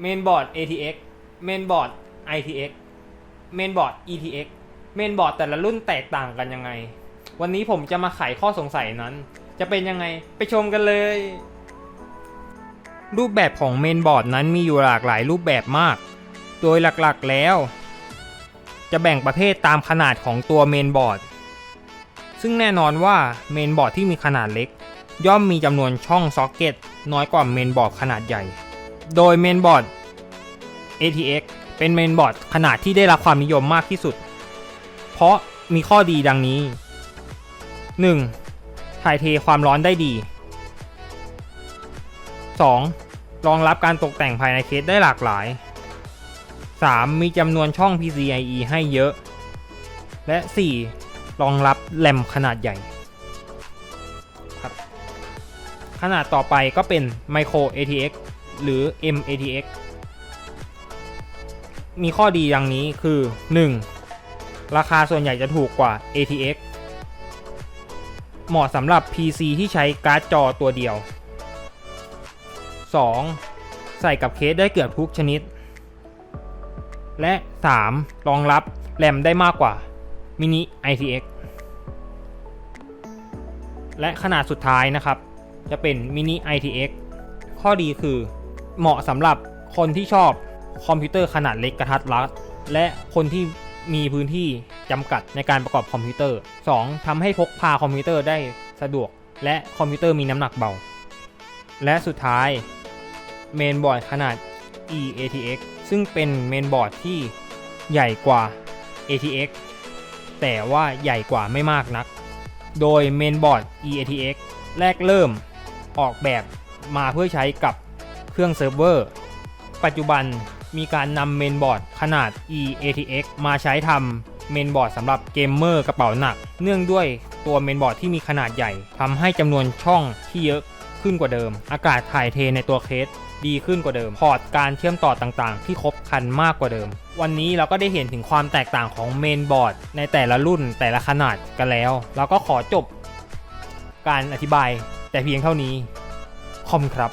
เมนบอร์ด ATX เมนบอร์ด ITX เมนบอร์ด ETX เมนบอร์ดแต่ละรุ่นแตกต่างกันยังไง วันนี้ผมจะมาไขข้อสงสัยนั้น จะเป็นยังไงไปชมกันเลย รูปแบบของเมนบอร์ดนั้นมีอยู่หลากหลายรูปแบบมาก โดยหลักๆแล้ว จะแบ่งประเภทตามขนาดของตัวเมนบอร์ด ซึ่งแน่นอนว่าเมนบอร์ดที่มีขนาดเล็ก ย่อมมีจำนวนช่องซ็อกเก็ตน้อยกว่าเมนบอร์ดขนาดใหญ่ โดยเมนบอร์ด ATX เป็นเมนบอร์ดขนาดที่ได้รับความนิยมมากที่สุด เพราะมีข้อดีดังนี้ 1. ถ่ายเทความร้อนได้ดี 2. รองรับการตกแต่งภายในเคสได้หลากหลาย 3. มีจำนวนช่อง PCIe ให้เยอะ และ 4. รองรับแรมขนาดใหญ่ครับขนาดต่อไปก็เป็น Micro ATX หรือ MATX มีข้อดีดังนี้คือ 1. ราคาส่วนใหญ่จะถูกกว่า ATX เหมาะสำหรับ PC ที่ใช้การ์ดจอตัวเดียว 2. ใส่กับเคสได้เกือบทุกชนิด และ 3. รองรับแรมได้มากกว่า Mini ITX และขนาดสุดท้ายนะครับ จะเป็น Mini ITX ข้อดีคือ เหมาะสำหรับคนที่ชอบคอมพิวเตอร์ขนาดเล็กกระทัดรัดและคนที่มีพื้นที่จำกัดในการประกอบคอมพิวเตอร์ 2. ทำให้พกพาคอมพิวเตอร์ได้สะดวก และคอมพิวเตอร์มีน้ำหนักเบา และสุดท้ายเมนบอร์ดขนาด eATX ซึ่งเป็นเมนบอร์ดที่ใหญ่กว่า ATX แต่ว่าใหญ่กว่าไม่มากนัก โดยเมนบอร์ด eATX แรกเริ่มออกแบบมาเพื่อใช้กับ เครื่องเซิร์ฟเวอร์ ปัจจุบันมีการนำเมนบอร์ดขนาด eATX มาใช้ทำเมนบอร์ดสำหรับเกมเมอร์กระเป๋าหนัก เนื่องด้วยตัวเมนบอร์ดที่มีขนาดใหญ่ทำให้จำนวนช่องที่เยอะขึ้นกว่าเดิม อากาศถ่ายเทในตัวเคสดีขึ้นกว่าเดิม พอร์ตการเชื่อมต่อต่างๆ ที่ครบครันมากกว่าเดิม วันนี้เราก็ได้เห็นถึงความแตกต่างของเมนบอร์ดในแต่ละรุ่นแต่ละขนาดกันแล้ว เราก็ขอจบการอธิบายแต่เพียงเท่านี้ คอมครับ